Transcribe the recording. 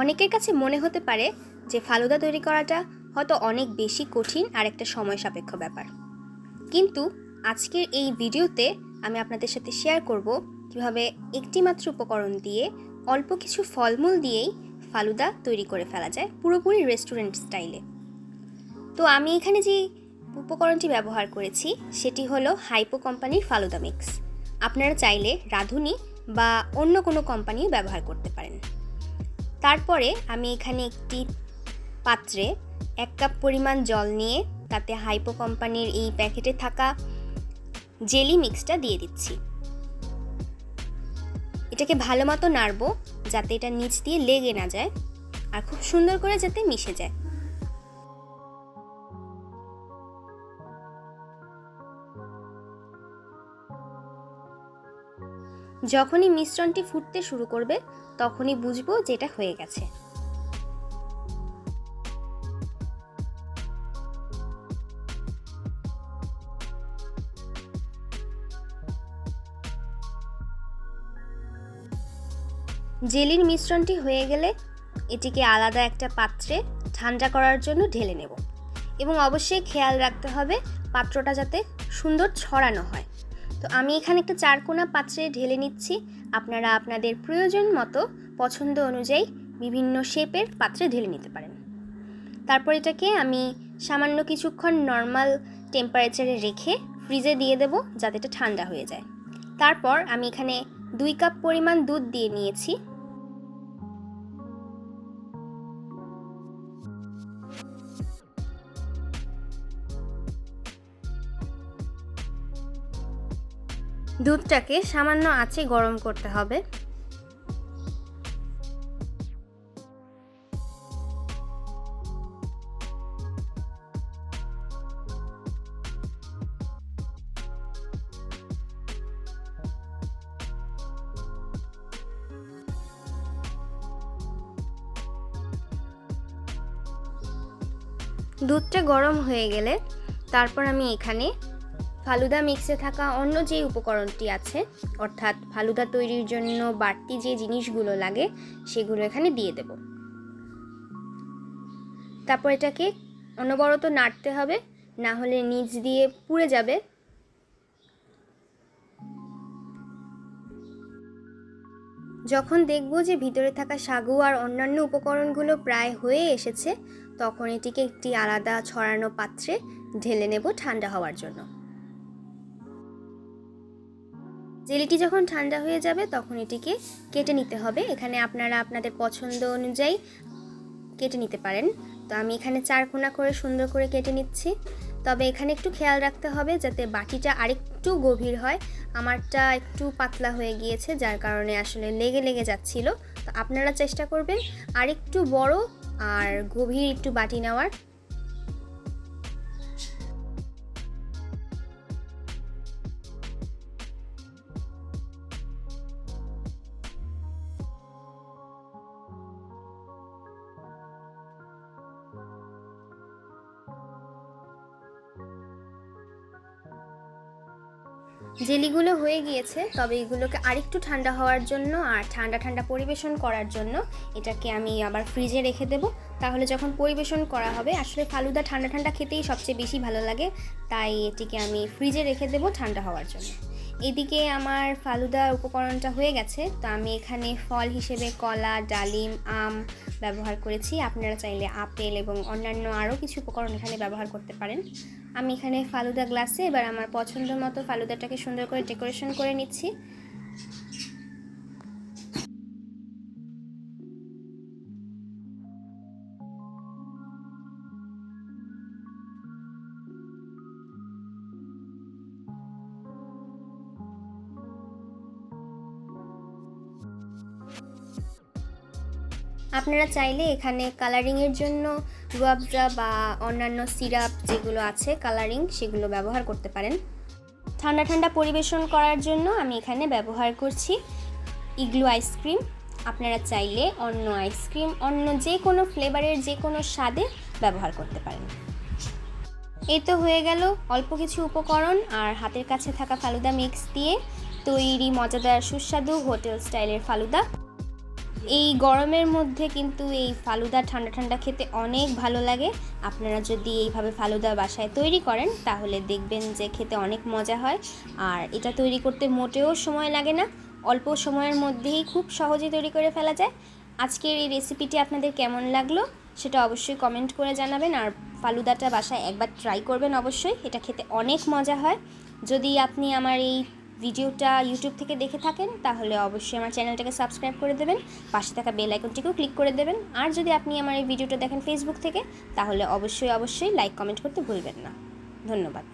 অনেকের কাছে মনে হতে পারে যে ফালুদা তৈরি করাটা হয়তো অনেক বেশি কঠিন আর একটা সময় সাপেক্ষ ব্যাপার। কিন্তু আজকের এই ভিডিওতে আমি আপনাদের সাথে শেয়ার করব কীভাবে একটিমাত্র উপকরণ দিয়ে অল্প কিছু ফলমূল দিয়েই ফালুদা তৈরি করে ফেলা যায় পুরোপুরি রেস্টুরেন্ট স্টাইলে। তো আমি এখানে যে উপকরণটি ব্যবহার করেছি, সেটি হলো হাইপো কোম্পানির ফালুদা মিক্স। আপনারা চাইলে রাঁধুনি বা অন্য কোনো কোম্পানিও ব্যবহার করতে পারেন। তারপরে আমি এখানে একটি পাত্রে এক কাপ পরিমাণ জল নিয়ে তাতে হাইপো কোম্পানির এই প্যাকেটে থাকা জেলি মিক্সটা দিয়ে দিচ্ছি। এটাকে ভালো মতো নাড়বো যাতে এটা নিচ দিয়ে লেগে না যায় আর খুব সুন্দর করে যাতে মিশে যায়। যখনই মিশ্রণটি ফুটতে শুরু করবে, তখনই বুঝব যে এটা হয়ে গেছে। জেলির মিশ্রণটি হয়ে গেলে এটিকে আলাদা একটা পাত্রে ঠান্ডা করার জন্য ঢেলে নেব এবং অবশ্যই খেয়াল রাখতে হবে পাত্রটা যাতে সুন্দর ছড়ানো হয়। তো আমি এখানে একটা চারকোনা পাত্রে ঢেলে নিচ্ছি। আপনারা আপনাদের প্রয়োজন মতো পছন্দ অনুযায়ী বিভিন্ন শেপের পাত্রে ঢেলে নিতে পারেন। তারপর এটাকে আমি সামান্য কিছুক্ষণ নর্মাল টেম্পারেচারে রেখে ফ্রিজে দিয়ে দেবো যাতে এটা ঠান্ডা হয়ে যায়। তারপর আমি এখানে দুই কাপ পরিমাণ দুধ দিয়ে নিয়েছি। দুধটাকে সামান্য আঁচে গরম করতে হবে। দুধটা গরম হয়ে গেলে তারপর আমি এখানে ফালুদা মিক্সে থাকা অন্য যে উপকরণটি আছে, অর্থাৎ ফালুদা তৈরির জন্য বাড়তি যে জিনিসগুলো লাগে, সেগুলো এখানে দিয়ে দেব। তারপর এটাকে অনবরত নাড়তে হবে, না হলে নিচ দিয়ে পুড়ে যাবে। যখন দেখব যে ভিতরে থাকা সাগু আর অন্যান্য উপকরণগুলো প্রায় হয়ে এসেছে, তখন এটিকে একটি আলাদা ছড়ানো পাত্রে ঢেলে নেব ঠান্ডা হওয়ার জন্য। জেলিটি যখন ঠান্ডা হয়ে যাবে তখন এটিকে কেটে নিতে হবে। এখানে আপনারা আপনাদের পছন্দ অনুযায়ী কেটে নিতে পারেন। তো আমি এখানে চার কোনা করে সুন্দর করে কেটে নিচ্ছি। তবে এখানে একটু খেয়াল রাখতে হবে যাতে বাটিটা আরেকটু গভীর হয়। আমারটা একটু পাতলা হয়ে গিয়েছে, যার কারণে আসলে লেগে লেগে যাচ্ছিল। তো আপনারা চেষ্টা করবেন আরেকটু বড় আর গভীর একটু বাটি নেওয়ার। জেলিগুলো হয়ে গিয়েছে, তবে এগুলোকে আরেকটু ঠান্ডা হওয়ার জন্য আর ঠান্ডা ঠান্ডা পরিবেশন করার জন্য এটাকে আমি আবার ফ্রিজে রেখে দেবো। তাহলে যখন পরিবেশন করা হবে, আসলে ফালুদা ঠান্ডা ঠান্ডা খেতেই সবচেয়ে বেশি ভালো লাগে, তাই এটিকে আমি ফ্রিজে রেখে দেবো ঠান্ডা হওয়ার জন্য। এদিকে আমার ফালুদা উপকরণটা হয়ে গেছে, তো আমি এখানে ফল হিসেবে কলা, ডালিম, আম ব্যবহার করেছি। আপনারা চাইলে আপেল এবং অন্যান্য আরও কিছু উপকরণ এখানে ব্যবহার করতে পারেন। আমি এখানে ফালুদা গ্লাসে এবার আমার পছন্দ মতো ফালুদাটাকে সুন্দর করে ডেকোরেশন করে নিচ্ছি। আপনারা চাইলে এখানে কালারিংয়ের জন্য রুয়াবজা বা অন্যান্য সিরাপ যেগুলো আছে কালারিং সেগুলো ব্যবহার করতে পারেন। ঠান্ডা ঠান্ডা পরিবেশন করার জন্য আমি এখানে ব্যবহার করছি ইগলু আইসক্রিম আপনারা চাইলে অন্য আইসক্রিম অন্য যে কোনো ফ্লেভারের যে কোনো স্বাদে ব্যবহার করতে পারেন। এই তো হয়ে গেল অল্প কিছু উপকরণ আর হাতের কাছে থাকা ফালুদা মিক্স দিয়ে তৈরি মজাদার সুস্বাদু হোটেল স্টাইলের ফালুদা। এই গরমের মধ্যে কিন্তু এই ফালুদা ঠান্ডা ঠান্ডা খেতে অনেক ভালো লাগে। আপনারা যদি এইভাবে ফালুদা বাসায় তৈরি করেন, তাহলে দেখবেন যে খেতে অনেক মজা হয়। আর এটা তৈরি করতে মোটেও সময় লাগে না। অল্প সময়ের মধ্যেই খুব সহজে তৈরি করে ফেলা যায়। আজকের এই রেসিপিটি আপনাদের কেমন লাগল, সেটা অবশ্যই কমেন্ট করে জানাবেন। আর ফালুদাটা বাসায় একবার ট্রাই করবেন অবশ্যই, এটা খেতে অনেক মজা হয়। যদি আপনি আমার এই ভিডিওটা ইউটিউব থেকে দেখে থাকেন, তাহলে অবশ্যই আমার চ্যানেলটাকে সাবস্ক্রাইব করে দেবেন, পাশে থাকা বেল আইকনটিকেও ক্লিক করে দেবেন। আর যদি আপনি আমার এই ভিডিওটা দেখেন ফেসবুক থেকে, তাহলে অবশ্যই অবশ্যই লাইক কমেন্ট করতে ভুলবেন না। ধন্যবাদ।